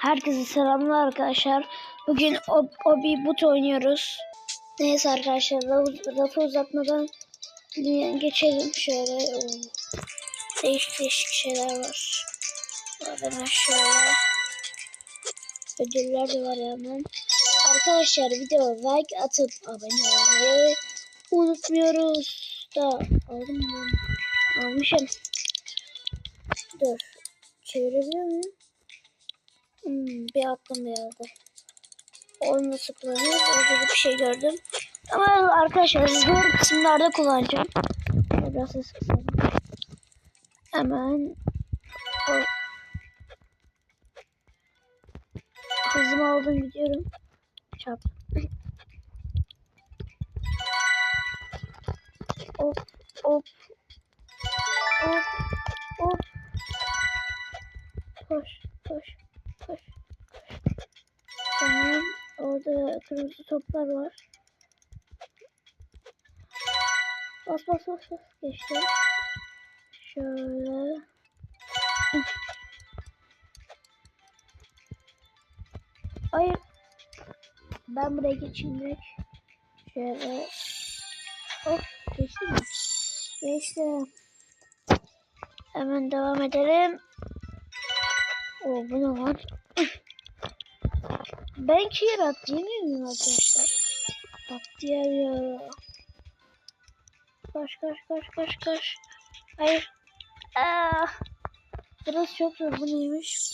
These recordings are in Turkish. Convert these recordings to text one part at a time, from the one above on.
Herkese selamlar arkadaşlar. Bugün Obi Boot oynuyoruz. Neyse arkadaşlar lafı, uzatmadan geçelim şöyle. Değişik değişik şeyler var. Hemen şöyle. Ödüller de var hemen. Arkadaşlar video like atıp abone olmayı unutmuyoruz. Da aldım mı? Almışım. Dur. Çevirebiliyor muyum? Hmm, bir attım bir yerde. Onu nasıl kullanıyoruz? Orada bir şey gördüm. Ama arkadaşlar zor kısımlarda kullanacağım. Biraz ses kısalım. Hemen hızımı aldım gidiyorum. Çarp. Hop hop hop hop. Koş koş. Orada kırmızı toplar var. Bas bas bas bas. Geçtim. Şöyle. Hayır. Ben buraya geçeyim. Şöyle. Hop. Geçtim mi? Geçtim. Hemen devam edelim. Oo bu ne lan? Ben iki yere atlayamıyor muyum arkadaşlar? Atlayamıyorum. Koş koş koş koş koş. Hayır. Aa, burası çok zor. Bu neymiş?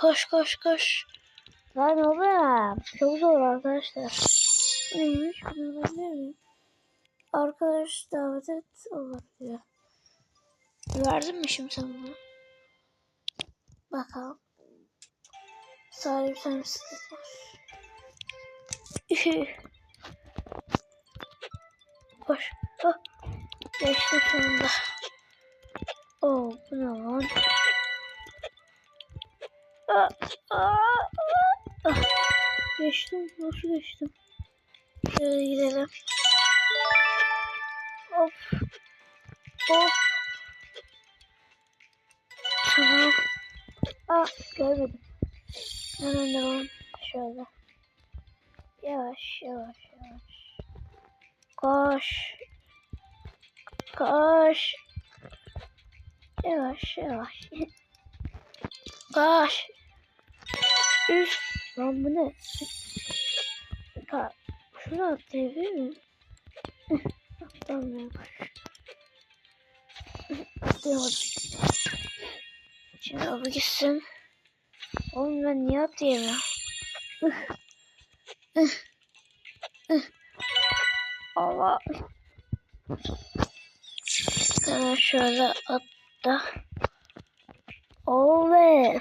Koş koş koş. Lan oğlum. Çok zor arkadaşlar. Bu neymiş? Bunu alabilir miyim? Arkadaş davet et olabilir. Verdin mi şimdi sen bunu? Bakalım. Sadece bir tane bisiklet var. Koş. Oh. Geçtim sonunda. Oo bu ne lan? Aa, aa. Ah. Geçtim. Nasıl geçtim? Şöyle gidelim. Hop. Hop. Tamam. Aa görmedim. Hemen devam. Şöyle. Yavaş yavaş yavaş. Koş. Koş. Yavaş yavaş. Koş. Üf. Lan bu ne? Ha, şunu atlayabilir miyim? Atlamıyorum. Şimdi o bir gitsin. Oğlum ben niye atlayamıyorum? Allah. Hemen şöyle atla. Oley.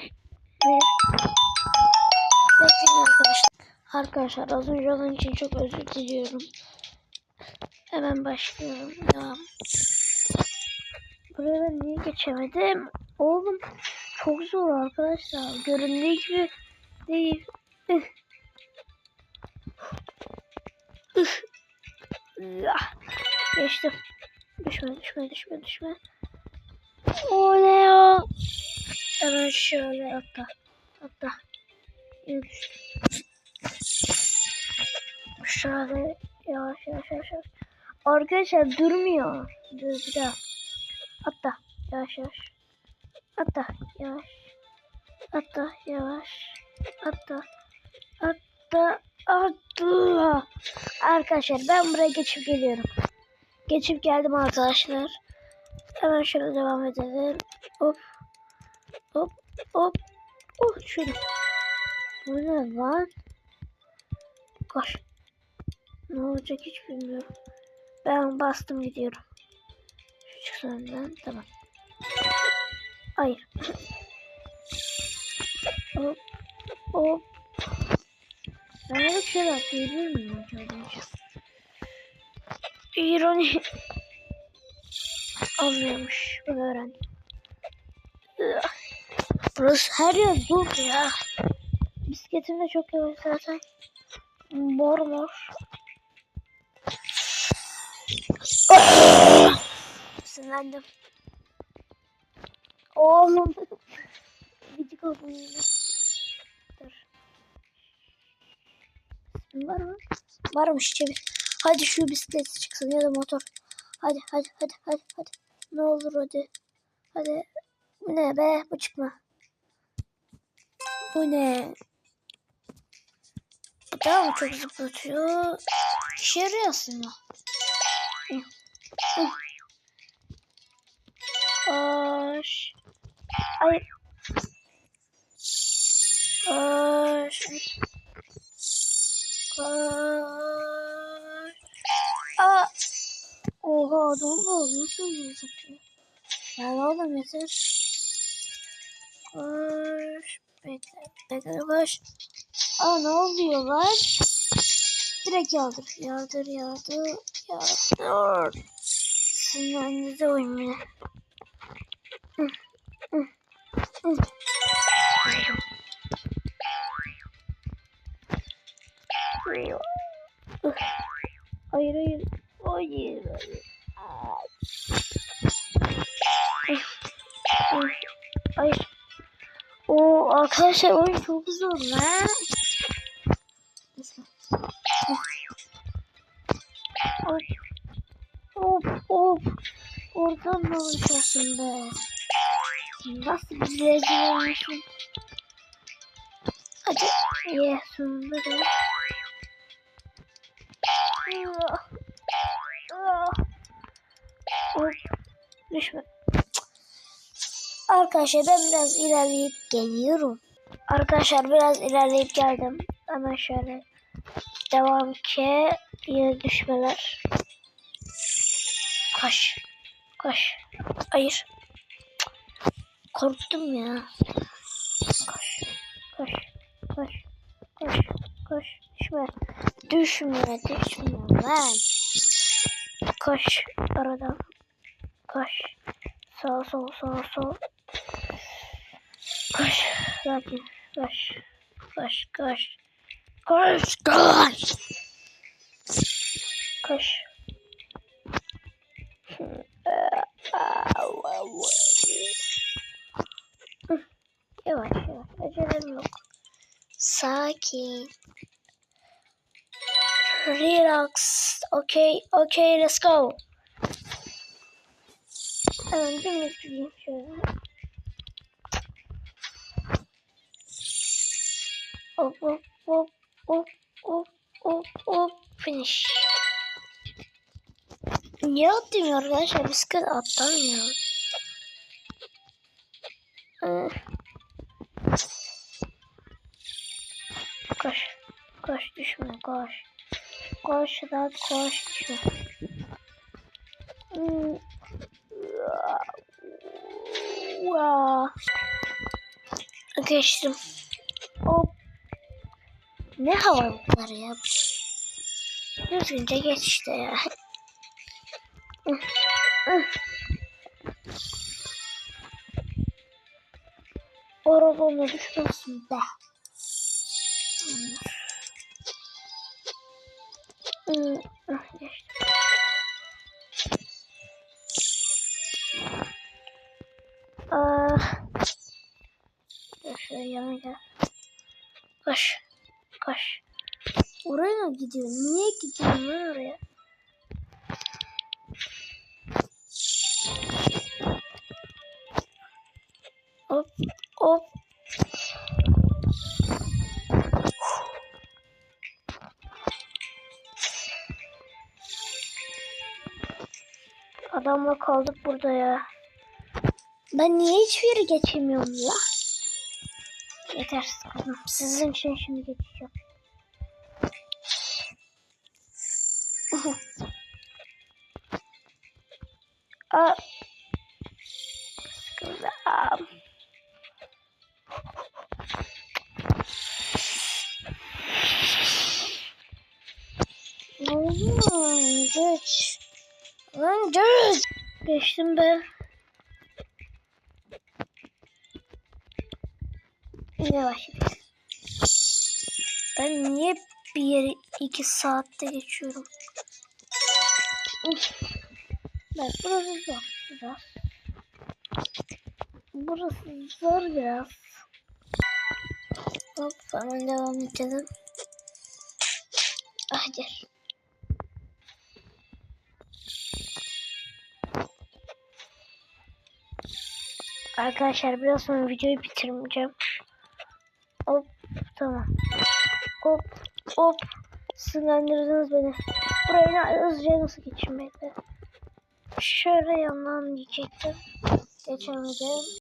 Bekleyin arkadaşlar. Arkadaşlar az önce olan için çok özür diliyorum. Hemen başlıyorum. Devam. Buraya ben niye geçemedim? Oğlum çok zor arkadaşlar. Göründüğü gibi değil. Geçtim. Düşme düşme düşme düşme. O. Hemen şöyle atla. Atla. Yürü. Şöyle yavaş yavaş yavaş. yavaş. Arkadaşlar durmuyor. Dur bir daha. Atla. Yavaş yavaş. Atla. Yavaş. Atla. Yavaş. Atla. Atla. Atla. Arkadaşlar ben buraya geçip geliyorum. Geçip geldim arkadaşlar. Hemen şöyle devam edelim. Hop. Hop. Hop. Oh şöyle. Bu ne lan? Koş. Ne olacak hiç bilmiyorum. Ben bastım gidiyorum. Şu çıksın önden. Tamam. Hayır. hop. Hop. Ben bir şey atlayabilir miyim acaba? İroni. Bunu öğrendim. Burası her yer zor ya. Bisikletim de çok yavaş zaten. Mor mor. Sinirlendim. Oğlum. Gıcık yine. Dur. Var mı? Varmış çevir. Hadi şu bisiklet çıksın ya da motor. Hadi hadi hadi hadi hadi. Ne olur hadi. Hadi. Bu ne be? Bu çıkma. Bu ne? Bu da mı çok zıplatıyor? İşe yarıyor aslında. Hı. Hı. Koş. Ay. Koş. Aa. Oha adam oldu. Nasıl zıplıyor? Ya oğlum yeter. Koş. Bekle. Bekle koş. Aa ne oluyor lan? Direkt yardır. Yardır yardır. Yardır. Sinirlendirdi oyun beni. Hayır hayır. Hayır hayır. Ay. Hayır. O arkadaşlar oyun çok zor lan. Hop. Hop. Oradan mı uçarsın be? Nasıl bir rezil olmuşum. Hadi. Ye sonunda da. Ah. Ah. Hop. Düşme. Arkadaşlar ben biraz ilerleyip geliyorum. Arkadaşlar biraz ilerleyip geldim. Hemen şöyle devam ki yine düşmeler. Koş. Koş. Hayır. Korktum ya. Koş. Koş. Koş. Koş. Koş. Düşme. Düşme. Düşme lan. Koş. Aradan. Koş. Sağ sol sağ sol. Koş. Sakin. Koş. Koş. Koş. Koş. Koş. Koş. Sakin. Relax. Okay. Okay. Let's go. Hemen dümdüz gideyim şöyle. Hop hop hop hop hop hop hop finish. Niye atlamıyor arkadaşlar? Bisiklet atlamıyor. Ee, koş. Koş rahat koş. Geçtim. Hop. Ne havalıklar ya. Düzgünce geç işte ya. Arabanla düşmesin be. Hmm, ah, geçtim. Dur şöyle yana gel. Koş. Koş. Oraya mı gidiyorsun? Niye gidiyorsun lan oraya? Hop hop. Adamla kaldık burada ya. Ben niye hiçbir yere geçemiyorum ya? Yeter sıkıldım. Sizin için şimdi geçeceğim. Aa. Sıkıldım. Oğlum geç. Lan geç. Geçtim be. Yine. Ben niye bir yere iki saatte geçiyorum? Bak burası zor biraz. Burası zor biraz. Hop hemen devam edelim. Hayır. Arkadaşlar biraz sonra videoyu bitirmeyeceğim. Hop tamam. Hop hop. Sinirlendirdiniz beni. Buraya hızlıca nasıl geçeyim. Şöyle yandan diyecektim. Geçemedim.